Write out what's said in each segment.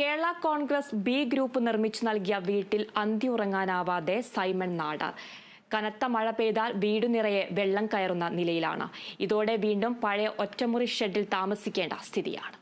Kerala Congress B group നിർമ്മിച്ചു നൽകിയ വീട്ടിൽ അന്തിയുറങ്ങാനാവാതെ സൈമൺ നാടാർ. കനത്ത മഴ പെയ്താൽ വീടു നിറയെ വെള്ളം കയറുന്ന നിലയിലാണ്. ഇതോടെ വീണ്ടും പഴയ ഒറ്റമുറി ഷെഡിൽ താമസിക്കേണ്ട സ്ഥിതിയാണ്.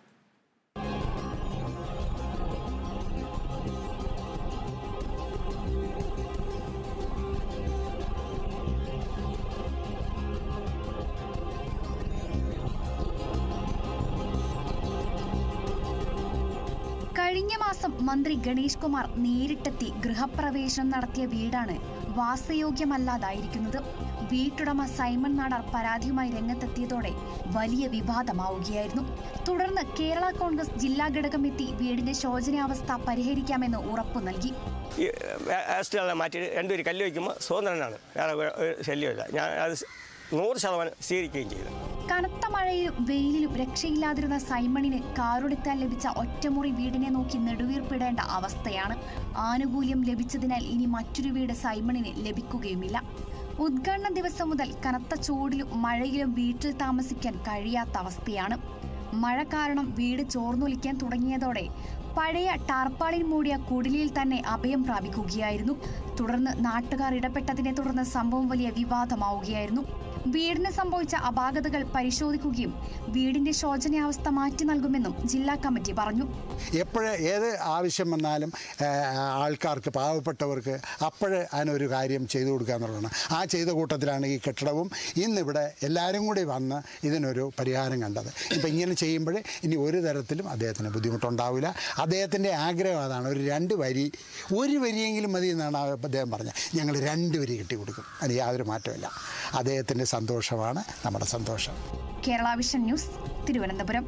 കഴിഞ്ഞ മാസം മന്ത്രി ഗണേഷ് കുമാർ നേരിട്ടെത്തി ഗൃഹപ്രവേശനം നടത്തിയ വീടാണ് വാസയോഗ്യമല്ലാതായിരിക്കുന്നത് വീട്ടുടമ സൈമൺ നാടാർ പരാതിയുമായി രംഗത്തെത്തിയതോടെ വലിയ വിവാദമാവുകയായിരുന്നു തുടർന്ന് കേരള കോൺഗ്രസ് ജില്ലാ ഘടകം എത്തി വീടിന്റെ ശോചനീയാവസ്ഥ പരിഹരിക്കാമെന്ന് ഉറപ്പു നൽകി മാറ്റി രണ്ടുപേര് കല്ല് വയ്ക്കുമ്പോൾ സ്വതന്ത്രനാണ് വേറെ ശല്യമില്ല ഞാൻ അത് നൂറ് ശതമാനം സ്വീകരിക്കുകയും ചെയ്തു. കനത്ത മഴയിലും വെയിലിലും രക്ഷയില്ലാതിരുന്ന സൈമണിന് കാറെടുത്താൽ ലഭിച്ച ഒറ്റമുറി വീടിനെ നോക്കി നെടുവീർപ്പിടേണ്ട അവസ്ഥയാണ്. ആനുകൂല്യം ലഭിച്ചതിനാൽ ഇനി മറ്റൊരു വീട് സൈമണിന് ലഭിക്കുകയുമില്ല. ഉദ്ഘാടന ദിവസം മുതൽ കനത്ത ചൂടിലും മഴയിലും വീട്ടിൽ താമസിക്കാൻ കഴിയാത്ത അവസ്ഥയാണ്. മഴ കാരണം വീട് ചോർന്നൊലിക്കാൻ തുടങ്ങിയതോടെ പഴയ ടാർപ്പാളിൽ മൂടിയ കുടിലിൽ തന്നെ അഭയം പ്രാപിക്കുകയായിരുന്നു. തുടർന്ന് നാട്ടുകാർ ഇടപെട്ടതിനെ തുടർന്ന് സംഭവം വലിയ വിവാദമാവുകയായിരുന്നു. വീടിന് സംഭവിച്ച അപാകതകൾ പരിശോധിക്കുകയും വീടിന്റെ ശോചനീയാവസ്ഥ മാറ്റി നൽകുമെന്നും ജില്ലാ കമ്മിറ്റി പറഞ്ഞു. എപ്പോഴേ ഏത് ആവശ്യം വന്നാലും ആൾക്കാർക്ക് പാവപ്പെട്ടവർക്ക് അപ്പോഴേ അതിനൊരു കാര്യം ചെയ്തു കൊടുക്കുക എന്നുള്ളതാണ്. ആ ചെയ്ത കൂട്ടത്തിലാണ് ഈ കെട്ടിടവും ഇന്നിവിടെ എല്ലാവരും കൂടി വന്ന് ഇതിനൊരു പരിഹാരം കണ്ടത്. ഇപ്പം ഇങ്ങനെ ചെയ്യുമ്പോൾ ഇനി ഒരു തരത്തിലും അദ്ദേഹത്തിന് ബുദ്ധിമുട്ടുണ്ടാവില്ല. അദ്ദേഹത്തിന്റെ ആഗ്രഹം അതാണ് ഒരു രണ്ട് വരി ഒരു വരിയെങ്കിലും മതി എന്നാണ് അദ്ദേഹം പറഞ്ഞത്. ഞങ്ങൾ രണ്ട് വരി കിട്ടി കൊടുക്കും അതിന് യാതൊരു മാറ്റമില്ല അദ്ദേഹത്തിന്റെ സന്തോഷമാണ് നമ്മുടെ സന്തോഷം. Kerala vision news Thiruvananthapuram.